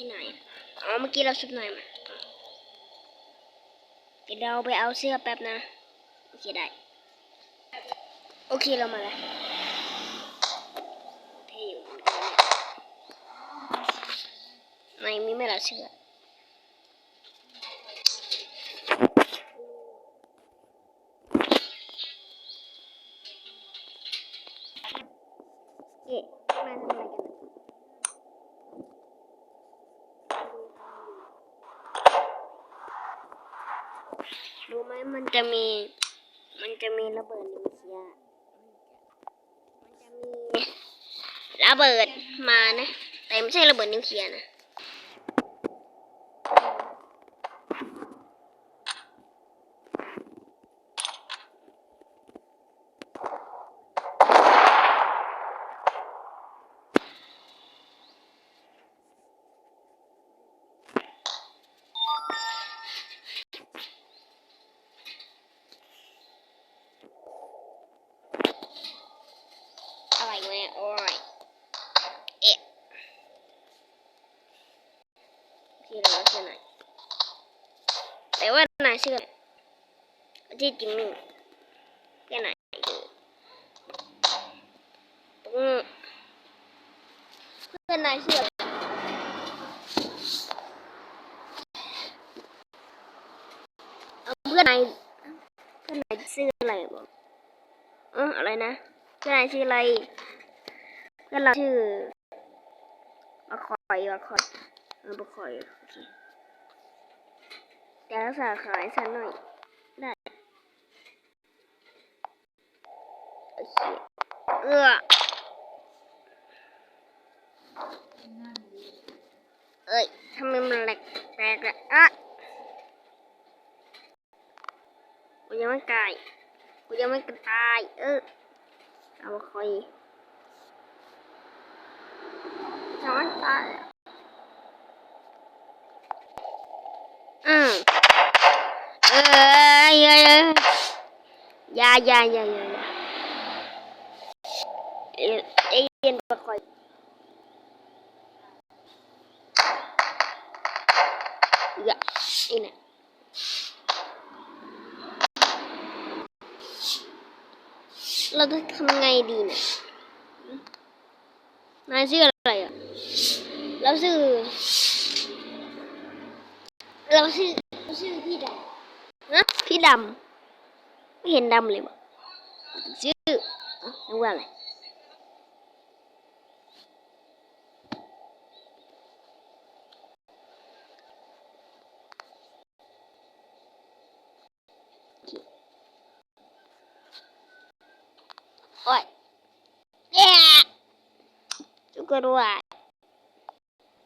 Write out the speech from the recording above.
ที่ไหนอ๋อเมื่อกี้เราชุดหน่อยมาเดี๋ยวเราไปเอาเสื้อแป๊บนะโอเคได้ โอเคเรามาแล้วเท่อยู่เหมือนกันเนี่ยในมีไม่ละเสื้อเอ๊ะมาทำอะไรกันน่ะ รู้ไหมมันจะมี มันจะมีระเบิดนิวเคลียร์มันจะมีระเบิดมานะ แต่ไม่ใช่ระเบิดนิวเคลียร์นะ อะไรวะเนี่ยโอ้ยเอ๊ะ ที่เราเสื้อไหนแต่ว่านายเสื้อที่จิมมี่แค่ไหนคือตรงเพื่อนนายเสื้อเพื่อนนายเพื่อนนายเสื้ออะไรบอกเอออะไรนะเพื่อนนายชื่ออะไรเพื่อนเราชื่อมาคอยมาคอย เออมาคอยอเคแต่รักษาขายสันหน่อย ได้โอเคเออเอ้ยทำไมมันแหลกแตกเลยอะกูยังไม่ตายกูยังไม่ตาย เออเอามาคอยยังไมตายอะอืม เอ้ยเอ้ยยายายายายาเอ้ยเอ้ยเรียนไปคอยอย่าอีเนี่ยเราจะทำไงดีเนี่ยนายชื่ออะไรอะเราชื่อเราชื่อเราชื่อพี่ดำนะพี่ดำไม่เห็นดำเลยวะชื่อเอ้านึกว่าอะไรโอ้ยเย้จุกกระด้วย